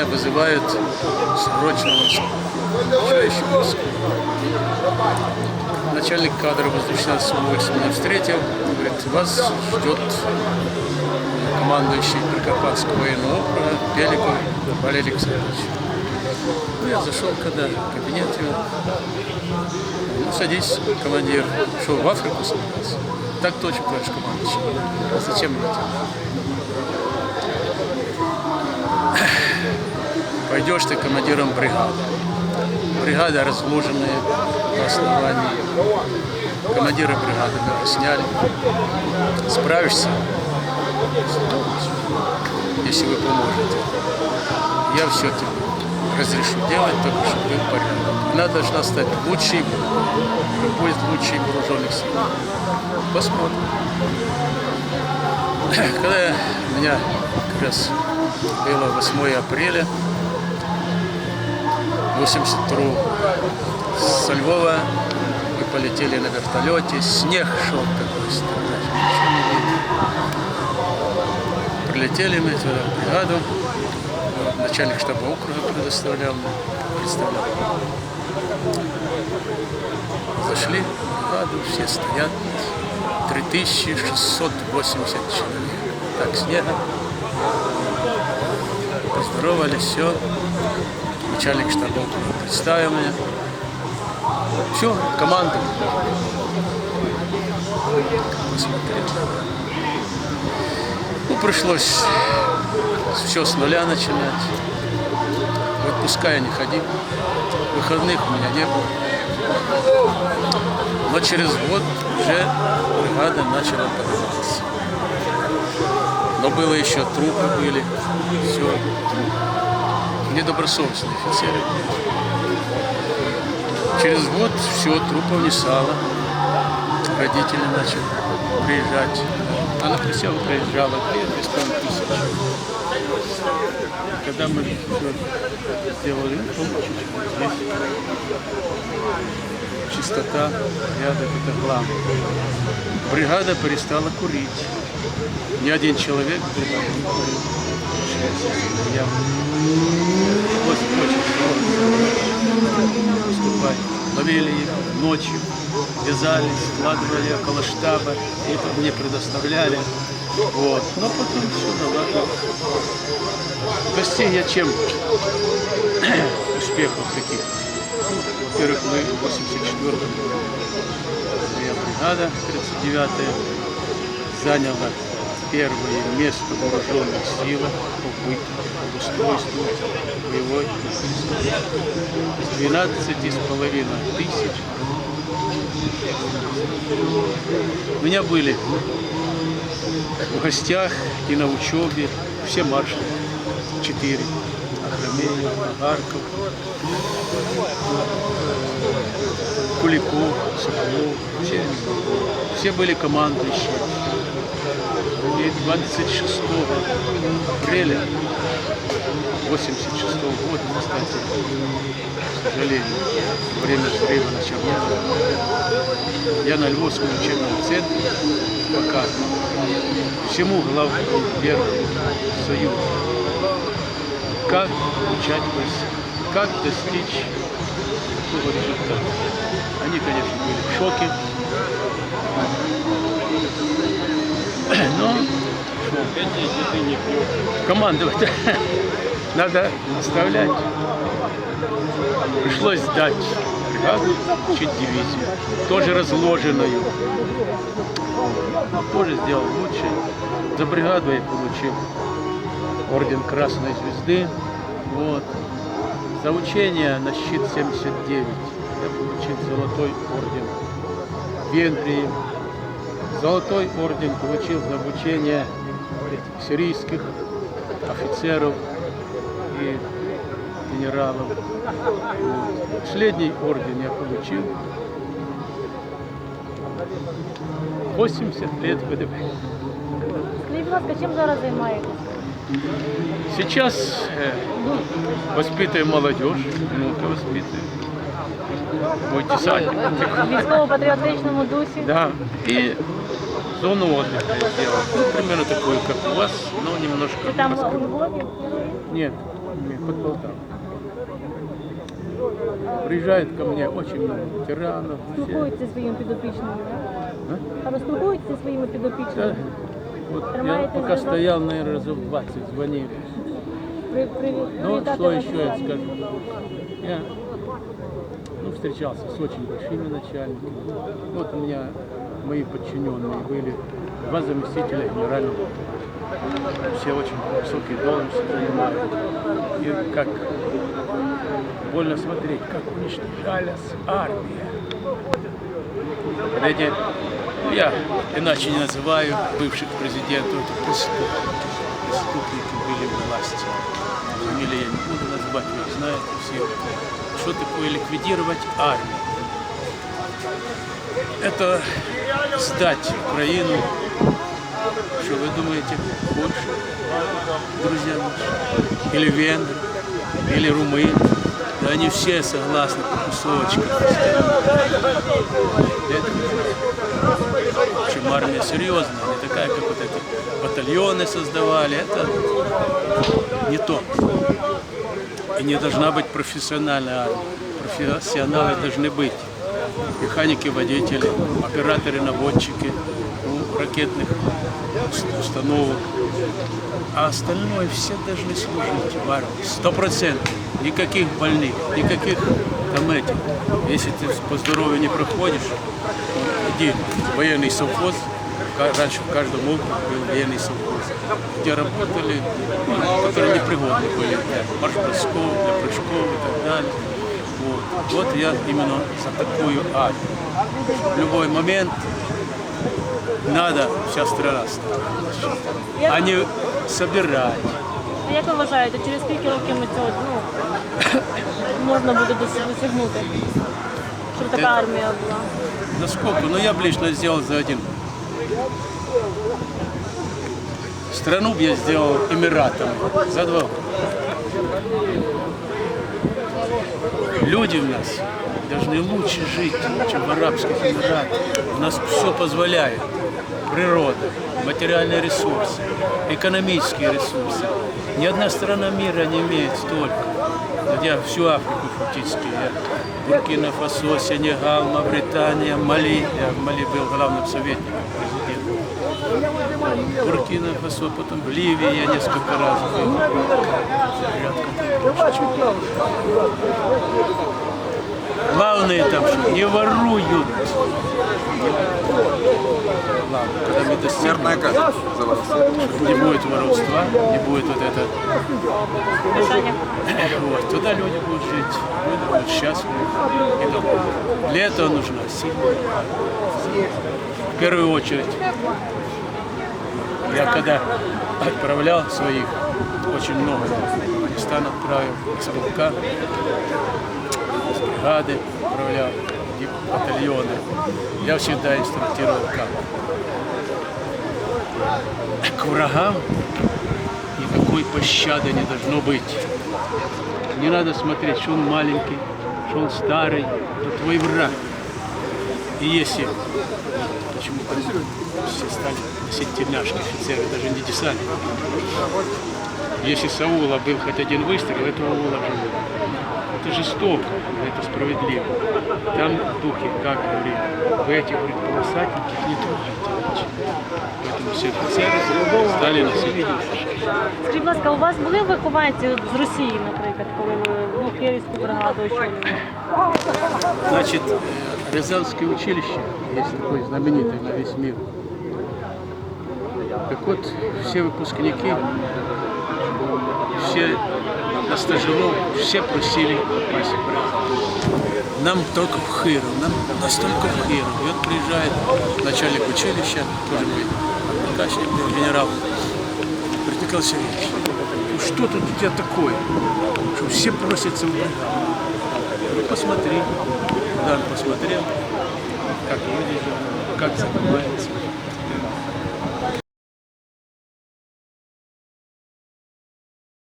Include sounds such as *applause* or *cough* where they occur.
меня вызывают срочно. Начальник кадров воздушного войск меня встретил. Говорит, вас ждет командующий Прикарпатского военного округа Беликов Валерий Александрович. Ну, я зашел когда в кабинет его. Ну, садись, командир. Что, в Африку собрался? Так точно, товарищ командующий. «А Зачем это? Пойдешь ты командиром бригады. Бригада разложенная на основании. Командира бригады мы сняли. Справишься? Если вы поможете. Я все тебе разрешу делать, только чтобы был порядок. Она должна стать лучшей, будет лучшей вооруженных сил. Посмотрим. Когда меня как раз было 8 апреля 82 со Львова мы полетели на вертолете, снег шел такой страшный. Прилетели мы в бригаду, начальник штаба округа предоставлял, представлял. Зашли в бригаду, все стоят, 3680 человек. Так, снега. Поздоровались, все. Начальник штаба представил меня. Все, команду. Посмотрел. Ну, пришлось все с нуля начинать. В отпуска я не ходил. Выходных у меня не было. Но через год уже бригада начала подниматься. Но было еще трупы были, все. Недобросовестные офицеры. Через год все, трупов не стало. Родители начали приезжать. А на присягу приезжала половиной тысячи. Когда мы всё сделали, чуть-чуть здесь чистота это главное. Бригада перестала курить. Ни один человек в не курил. Я очень, очень выступать. Ловили их ночью, вязали, складывали около штаба, и это мне предоставляли. Вот. Но потом все наладилось. Достиг я чем *clears throat* успехов таких. Во-первых, мы в 84 году, моя бригада 39-я, заняла первое место вооруженных силах по быту, по устройству боевой с 12 с половиной тысяч. У меня были в гостях и на учебе все маршалы, четыре. Ахрамеев, Агарков, Куликов, Соколов, все, все были командующие. И 26 апреля 86 года, кстати, к сожалению, время взрыва на Чернобыле, я на Львовском учебном центре показывал всему главному первому Союзу, как войска, как достичь такого результата. Они, конечно, были в шоке. Но командовать надо оставлять. Пришлось сдать бригаду, чуть дивизию, тоже разложенную. Тоже сделал лучше. За бригаду я получил орден Красной Звезды. Вот. За учение на щит 79 я получил золотой орден Венгрии. Золотой орден получил за обучение сирийских офицеров и генералов. Вот. Последний орден я получил 80 лет ВДВ. Скажіть, будь ласка, чим зараз займаєтесь? Сейчас э, воспитываем молодежь, внука воспитываем Мой десантник. В військово-патріотичному дусі? Да. И зону отдыха я сделал. Ну, примерно такую, как у вас, но немножко... Це там пос- у Львові? Нет, нет, под Полтавой. Приезжает ко мне очень много ветеранов. все. Спілкуються зі своїми підопічними, так? А? А ви спілкуєтеся зі своїми Да. підопічними? Вот я Тримаете пока зв'язок? стоял, наверное, разов 20 звонили. При, при, Ну, привітати что вас еще я святом. скажу? Я ну, встречался с очень большими начальниками. Вот у меня мои подчиненные были, два заместителя генерального. Все очень высокие должности занимают. И как больно смотреть, как уничтожалась армия. Вот эти, я иначе не называю бывших президентов, это преступники. Преступники были в власти. Фамилии я не буду называть, вы знаете все. Что такое ликвидировать армию? Это сдать Украину. Что вы думаете, больше, друзья наши? Или венгры, или румыны? Да они все согласны по кусочкам. Это армия серьезная, не такая, как вот эти батальоны создавали. Это не то. И не должна быть профессиональная армия. Профессионалы должны быть. Механики, водители, операторы, наводчики ну, ракетных уст- установок. А остальное все должны служить в армии. Сто процентов. Никаких больных, никаких там этих. Если ты по здоровью не проходишь, иди в военный совхоз Ка- Раньше в каждом округе был военный совхоз, где работали, ну, которые непригодны были для марш-бросков, для прыжков и так далее. Вот. вот я именно за такую армию. В любой момент надо вся страна стать, Як, а не собирать. як ви вважаєте, через скільки років ми цього ну, можна буде дос- досягнути? Щоб така Це- армія була? Насколько? Ну я бы лично сделал за один. Страну бы я сделал Эмиратом за два. Люди у нас должны лучше жить, чем в Арабских Эмиратах. У нас все позволяет. Природа, материальные ресурсы, экономические ресурсы. Ни одна страна мира не имеет столько. Я всю Африку фактически. Я Буркина Фасо, Сенегал, Мавритания, Мали. Я в Мали был главным советником президента. Буркина Фасо, потом в Ливии я несколько раз был. Порядка Главное там, что не воруют. Главное, когда мы достигнем, Смертная казнь за воровство. не будет воровства, не будет вот это вот, туда люди будут жить, люди будут счастливы и довольны. Для этого нужна сильная армия. В первую очередь, я когда отправлял своих, очень много в Афганистан отправил, из полка, из бригады отправлял, и батальоны. Я всегда инструктировал как. К врагам никакой пощады не должно быть. Не надо смотреть, что он маленький, что он старый. Это твой враг. И если, почему все стали носить тельняшки офицеры, даже не десантники. Если с аула был хоть один выстрел, этого аула уже было. Это жестоко, это справедливо. Там в духе, как говорит, вы этих говорит, полосатеньких не трогайте. Поэтому все офицеры стали носить тельняшки. Скажіть, будь ласка, у вас були вихованці от з Росії, наприклад, коли ви ну, Київську бригаду очолювали? Значит, э, Рязанское училище есть такое знаменитое на весь мир. Так вот, все выпускники, все на стажировку, все просили попасть. Нам только в Хыру, нам настолько в Хыру. И вот приезжает начальник училища, тоже мой однокашник генерал, говорит, Николай Сергеевич, ну что тут у тебя такое, что все просятся в бригаду? Ну, посмотри. Да, посмотрел, как живут, как занимаются.